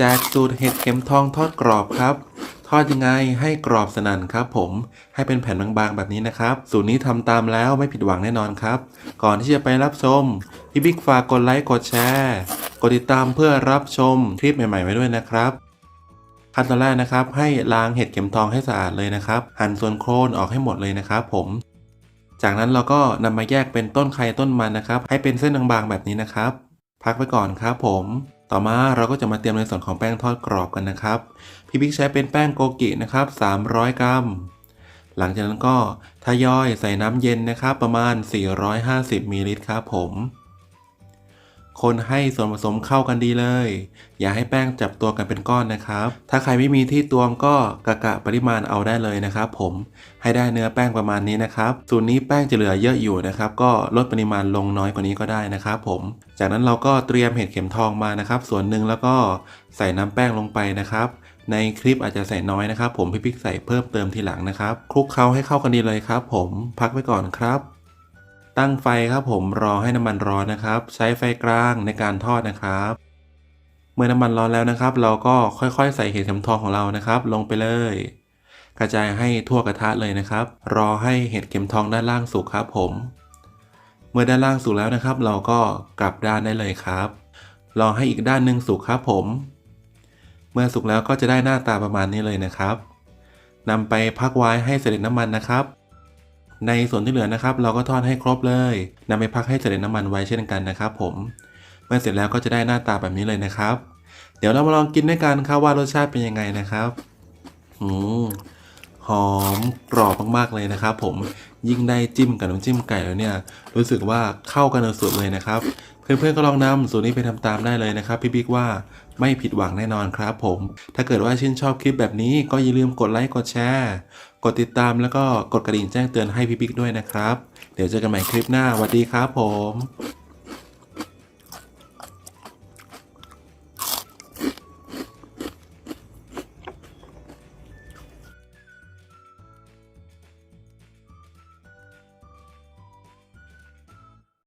แจกสูตรเห็ดเข็มทองทอดกรอบครับ ทอดยังไงให้กรอบสนั่นครับผมให้เป็นแผ่นบางๆแบบนี้นะครับ สูตรนี้ทำตามแล้วไม่ผิดหวังแน่นอนครับ ก่อนที่จะไปรับชมพี่บิ๊กฝากกดไลค์กดแชร์กดติดตามเพื่อรับชมคลิปใหม่ๆไว้ด้วยนะครับขั้นตอนแรกนะครับ ให้ล้างเห็ดเข็มทองให้สะอาดเลยนะครับ หั่นส่วนโคลนออกให้หมดเลยนะครับ ผมจากนั้นเราก็นำมาแยกเป็นต้นไข่ต้นมันนะครับ ให้เป็นเส้นบางๆแบบนี้นะครับ พักไว้ก่อนครับผม ต่อมาเราก็จะมาเตรียมในส่วนของแป้งทอดกรอบกันนะครับ พี่บิ๊กใช้เป็นแป้งโกกินะครับ 300 กรัม หลังจากนั้นก็ทยอยใส่น้ำเย็นนะครับ ประมาณ 450มิลลิลิตรครับผม คนให้ส่วนผสมเข้ากันดีเลย อย่าให้แป้งจับตัวกันเป็นก้อนนะครับ ถ้าใครไม่มีที่ตวงก็กะกะปริมาณเอาได้เลยนะครับผมให้ได้เนื้อแป้งประมาณนี้นะครับสูตรนี้แป้งจะเหลือเยอะอยู่นะครับ ก็ลดปริมาณลงน้อยกว่านี้ก็ได้นะครับผม จากนั้นเราก็เตรียมเห็ดเข็มทองมานะครับ ส่วนหนึ่งแล้วก็ใส่น้ำแป้งลงไปนะครับในคลิปอาจจะใส่น้อยนะครับ ผมพี่พิกใส่เพิ่มเติมทีหลังนะครับคลุกเคล้าให้เข้ากันดีเลยครับ ผมพักไว้ก่อนครับ ตั้งไฟครับผมรอให้น้ำมันร้อนนะครับ ใช้ไฟกลางในการทอดนะครับ เมื่อน้ำมันร้อนแล้วนะครับ เราก็ค่อยๆ ใส่เห็ดเข็มทองของเรานะครับ ลงไปเลย กระจายให้ทั่วกระทะเลยนะครับ รอให้เห็ดเข็มทองด้านล่างสุกครับผม เมื่อด้านล่างสุกแล้วนะครับ เราก็กลับด้านได้เลยครับ รอให้อีกด้านหนึ่งสุกครับผม เมื่อสุกแล้วก็จะได้หน้าตาประมาณนี้เลยนะครับนำไปพักไว้ให้เสด็จน้ำมันนะครับ ในส่วนที่เหลือนะครับ เราก็ทอดให้ครบเลยนำไปพักให้เสด็จน้ำมันไว้เช่นกันนะครับ ผม เมื่อเสร็จแล้วก็จะได้หน้าตาแบบนี้เลยนะครับ เดี๋ยวเรามาลองกินด้วยกันครับว่ารสชาติเป็นยังไงนะครับอืมหอมกรอบมากๆเลยนะครับ ผมยิ่งได้จิ้มกับน้ำจิ้มไก่แล้วเนี่ย รู้สึกว่าเข้ากันสุดเลยนะครับ เพื่อนๆก็ลองนำสูตรนี้ไปทำตามได้เลยนะครับ พี่บิ๊กว่าไม่ผิดหวังแน่นอนครับ ผม ถ้าเกิดว่าชื่นชอบคลิปแบบนี้ก็อย่าลืมกดไลค์กดแชร์ กดติดตามแล้วก็กดกระดิ่งแจ้งเตือนให้พี่บิ๊กด้วยนะครับ เดี๋ยวเจอกันใหม่คลิปหน้าสวัสดีครับผม